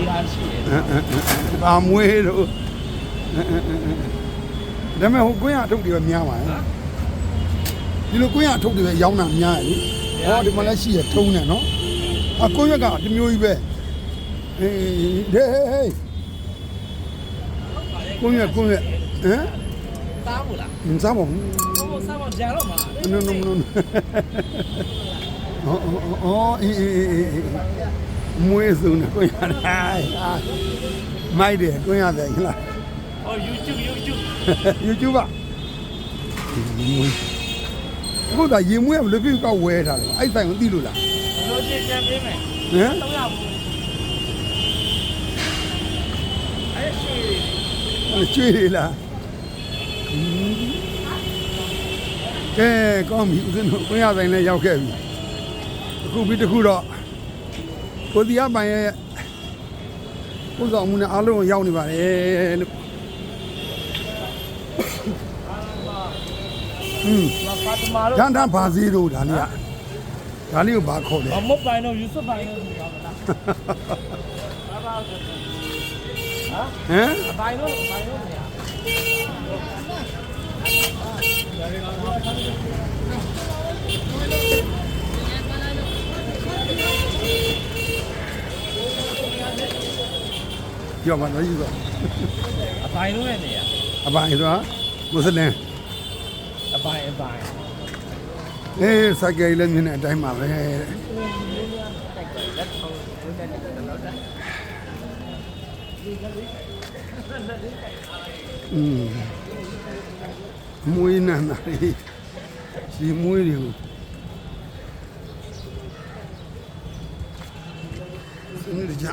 လေးအားရှိတယ်ဘာမွေးတော့ဒါပေမဲ့ဟိုကွင်းရအထုတ်တွေပဲများပါရဲ့ဒီလိုကွင်းရအထုတ်တွေပဲရောင်းတာများရဲ့လေဟောဒီမှာလည်းရှိရထုံးတယ်နော်အကွင်းရကဒီမျိုးကြီးပဲအေးဒေးဟေးဟေးကွင်းရကွင်းရဟမ်သားဘူးလားမစားပါဘူးဟိုစားမကြံတော့မှာ no no no no အော်အော်အေးအေးအေး မွေးစုံနဲ့ကွင်းရတယ်မိုက်တယ်ကွင်းရတယ်ဟလားဟော YouTube YouTube YouTube ကမွေးဘုရားရေမွေးကဘယ်လိုဖြစ်ကောက်ဝဲထားလဲအဲ့ဆိုင်ကိုသိလို့လားဘလို့ချင်းချမ်းပေးမယ်ဟမ်တော့ရဘူးအဲ့ရှိအဲ့ကျွေးလေလားကဲကောင်းပြီဦးဇင်းတို့ကွင်းရဆိုင်လည်းရောက်ခဲ့ပြီအခုပြီးတစ်ခုတော့ ကိုတီးအပိုင်ရဲ့ဥစ္စာမှုနဲ့အားလုံးကိုရောက်နေပါတယ်လို့อืมမဖတ်တမာတော့ရန်တန်းဘာစည်းတို့ဒါလေးကဒါလေးကိုဘာခေါ်လဲမမပိုင်တော့ YouTube ပိုင်တော့ဒီကောင်လားဘာပါဆိုဟမ်ဟမ်အပိုင်တော့အပိုင်တော့နေရ ပြောပါတော့ယူတော့အပိုင်တော့နေရအပိုင်ဆိုတာမွတ်စလင်အပိုင်အပိုင်အေးစကယ်လည်းမြင်တဲ့အတိုင်းပါပဲတဲ့อืมမွေးနန္ဒာလေးဒီမွေးတွေကိုစနေကြ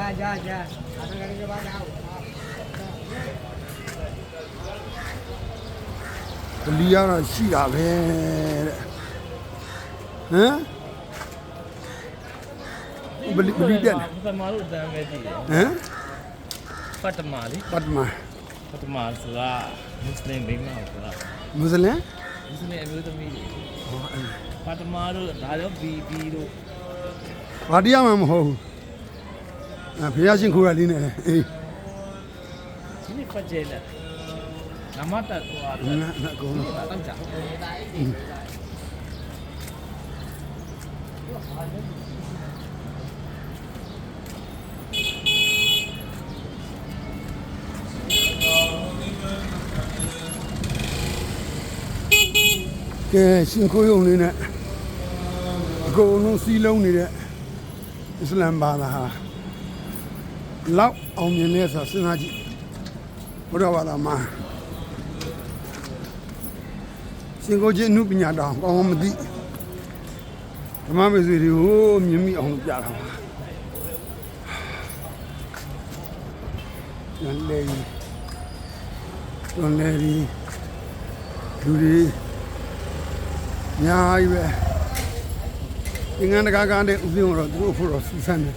ဟာကြာကြာကြာအဲ့ဒါကဘာလဲပလီရတော့ရှိတာပဲတဲ့ဟမ်ပလီပလီတက်လားပထမလို့တမ်းပဲကြည့်တယ်ဟမ်ပထမလေပတ်မပထမဆိုတာမွတ်စလင်ဘိန်းမဆိုတာမွတ်စလင်မွတ်စလင်အမျိုးသမီးတွေဟောအဲ့ပထမတို့ဒါတော့ဘီဘီတို့ဘာတရားမှမဟုတ်ဘူး အဖေရရှင်ခိုးရလေးနဲ့အေးဒီနေ့ပတ်ကျဲလက်နမတတ်ဟိုအားနာနာကောင်းတော့ကြာကဲရှင်ခိုးရုံလေးနဲ့အကုန်လုံးစီးလုံးနေတဲ့အစ္စလမ်ဘာသာဟာ လောက်အောင်မြင်နေဆိုစဉ်းစားကြည့်ဘုရားဘာသာမှာရှင်ကိုချင်းအမှုပညာတောင်ကောင်းကောင်းမသိဓမ္မမေဆွေတွေကိုမြင်မိအောင်ပြတာပါရန်လေရန်လေလူတွေအများကြီးပဲသင်္ကန်းတကားကားတဲ့ဥစဉ်တော့သူတို့ဖို့တော့စူးစမ်းတယ်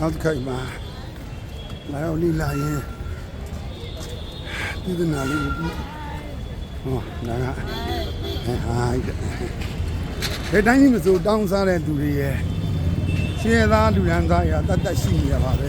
နောက်တစ်ခါမှလာရောက်လိလာရင်ဒီကနာလေးကိုဟောဒါကဟဲ့ဟာတဲ့ဘယ်တိုင်းကြီးမဆိုတောင်းစားတဲ့သူတွေရဲ့ရှင်းသားလူရန်သားရတတ်တတ်ရှိနေရပါပဲ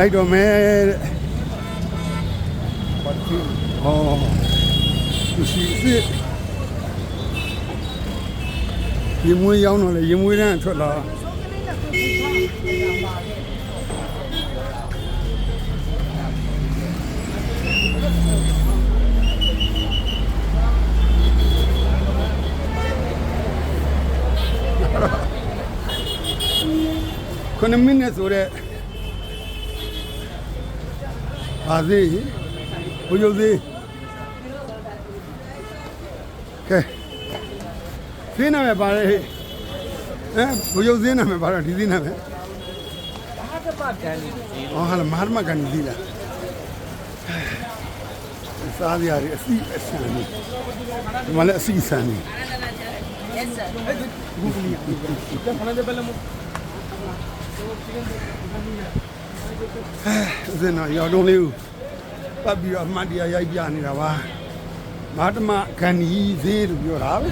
လိုက်တော့မယ်တဲ့ဘာဖြစ်ဟောသူစီစစ်ရင်မွေးရောင်းတော့လေရင်မွေးတန်းထွက်လာခုနှစ်မိနစ်ဆိုတော့ ဘာသေးဘုရုပ်သေးကဲသင်းနာမယ်ပါလေဟဲ့ဟမ်ဘုရုပ်သင်းနာမယ်ပါတော့ဒီသင်းနာမယ်ဘာတပတ်ကန်နေဒီဟောဟာလာမာရမကန်ဒီလားစားရည်အစီအဆန်နေဒီမလည်းအစီအဆန်နေကဖလာတဲ့ဘလ မ ဦးဇင်းတော်ရောက်တော့လေးကိုပတ်ပြီးတော့အမှတ်တရရိုက်ပြနေတာပါမာတမကန်ဒီသေးလို့ပြောတာပဲ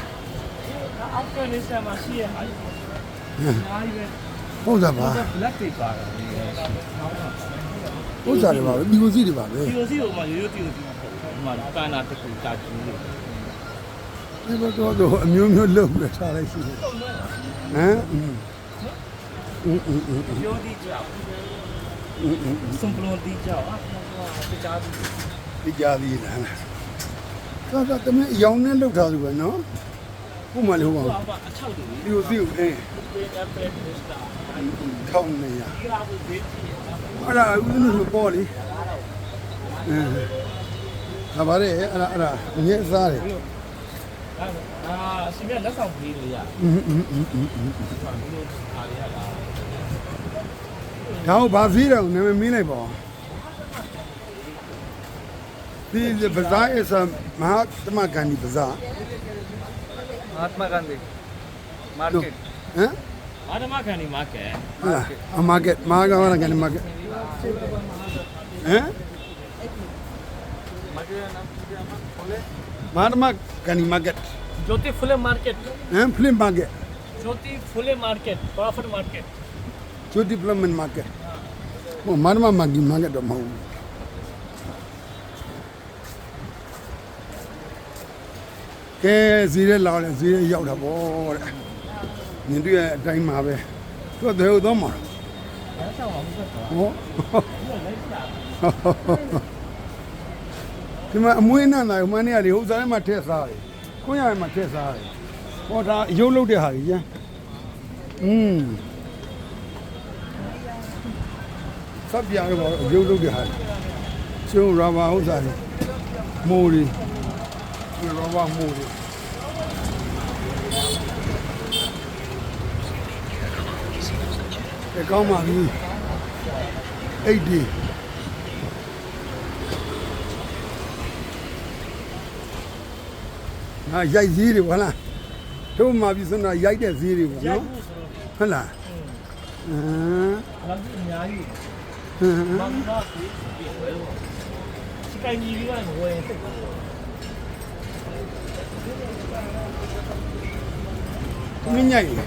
အောက်ကနေစမှာရှိရဟာအားကြီးပဲ ဟုတ်သားပါ လက်တွေပါတာလေ ဟုတ်သားတွေပါပဲဒီကိုစီတွေပါပဲ ဒီလိုစီကိုမှရိုးရိုးတီကိုဒီမှာပန်းနာတစ်ခုတာကျူးလို့ ဒီဘတော့တော့အမျိုးမျိုးလုပ်ပြီးထားလိုက်ရှိတယ်ဟမ်อืมอืมอืมอืม ရိုးဒီကြောက် Son plon di jao. Ah, plon jao. ဒီကြသည်လားဆောဆောတမင်းအယောင်နဲ့လောက်ထားသူပဲနော်ခုမှလည်းဟိုပါ Apa acau tu ni? ဒီကိုသိကိုအဲ Dia dah pernah dah. ထောင်းနေရ Dia lah pun dia. အဲ့ဒါဦးဇင်းတို့ပေါ်လေအဲဒါပါလေအဲ့ဒါအဲ့ဒါအငဲစားတယ် Ah, sebenarnya dah sampai dia. အင်းအင်းအင်းအင်း Dia dah. ကိုဘာစည်းတယ်နာမည်မင်းလိုက်ပါဒီဘဇာအစမဟာတမကန်ဒီဘဇာ Mahatma Gandhi ဟ market မ် Mahatma Gandhi market ဟုတ်လားအမာကက်မာကဝရကန်မာကက်ဟမ်မာဒမကန်ဒီမာကက် Jyoti Phule market ဟမ်ဖလင်မာကက် Jyoti Phule market Crawford market ချိုဒီပလမန်မာကက်ဟိုမာဒမမာဂီမာကက်တော့မဟုတ်ဘူးကဲဇီရဲလောက်လဲဇီရဲရောက်တာပေါ့တဲ့မြင်တွေ့ရအတိုင်းမှာပဲသူကတည်းကတော့မှာအဲ့ဆောင်အောင်ဆက်သွားဟောလိုက်တာဒီမှာအမွေးနန်းလာမနေ့ကလေဟိုစားထဲမှာထည့်စားတယ်ခွင့်ရမှာထည့်စားတယ်ဟောဒါရုပ်လုတ်တဲ့ဟာကြီးကျန်อืม စပ်ပြရတော့ရုပ်လုတ်တဲ့ဟာကျုံရာဘာဥစ္စာတွေမိုးတွေရာဘာမိုးတွေအဲကောင်းပါပြီအိတ်ဒီဟာရိုက်စည်းတွေဟုတ်လားတို့မှာပြီဆိုတော့ရိုက်တဲ့စည်းတွေပေါ့ရိုက်နော်ဖို့ဆိုတော့ဟုတ်လားအင်းဘာလို့အများကြီး ဟမ်ဘာလို့လဲဒီဝဲလို့စကိုင်းကြီးကဝဲတက်တယ်မင်းညိုက်လေ။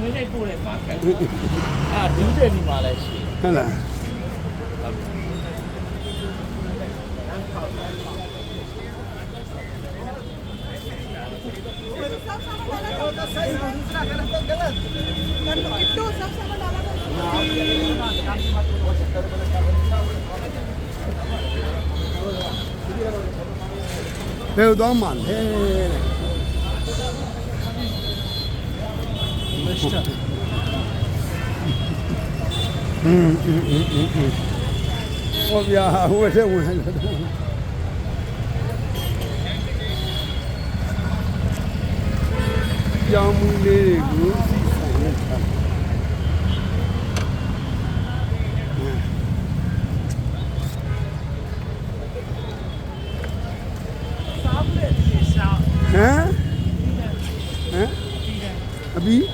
မင်းနဲ့ပို့တဲ့ market အာဒူးတယ်ဒီမှာလည်းရှိဟုတ်လား ဘယ်တော့မှလဲတဲ့ Mr. อืมอืมอืมอืมอืมဟောဗျာဟိုထဲဝင်လာတော့ကြောင်မူလေးတွေကိုစီဆိုင်နေတာ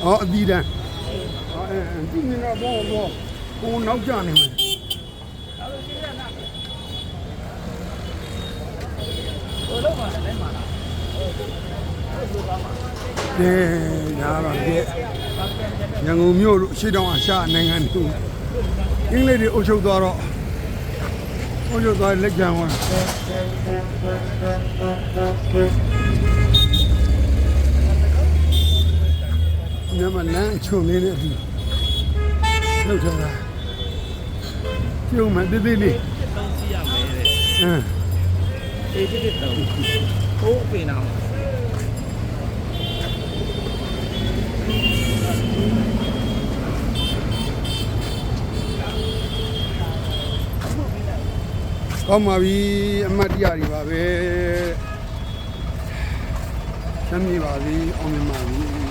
အဘီအော်အဘီတန်းအော်အဲဒီနေတော့ဘောဘောကိုနောက်ကျနေမယ်အဲညာတော့ဒီရန်ကုန်မြို့လို့ရှေ့တောင်အရှာနိုင်ငံတို့အင်္ဂလိပ်တွေအုပ်ချုပ်သွားတော့အုပ်ချုပ်သွားလက်ကြံသွား ညမလန်းချုံလေးနဲ့အတူလှုပ်ထားတာကျုံမတိတိလေးတောင်းကြည့်ရမယ်တဲ့အင်း။အေးတစ်တစ်တောင်း။ဟိုးပင်အောင်ကောင်းပါပြီအမတ်တရားတွေပါပဲချမ်းမြေပါပြီအောင်မြင်ပါပြီ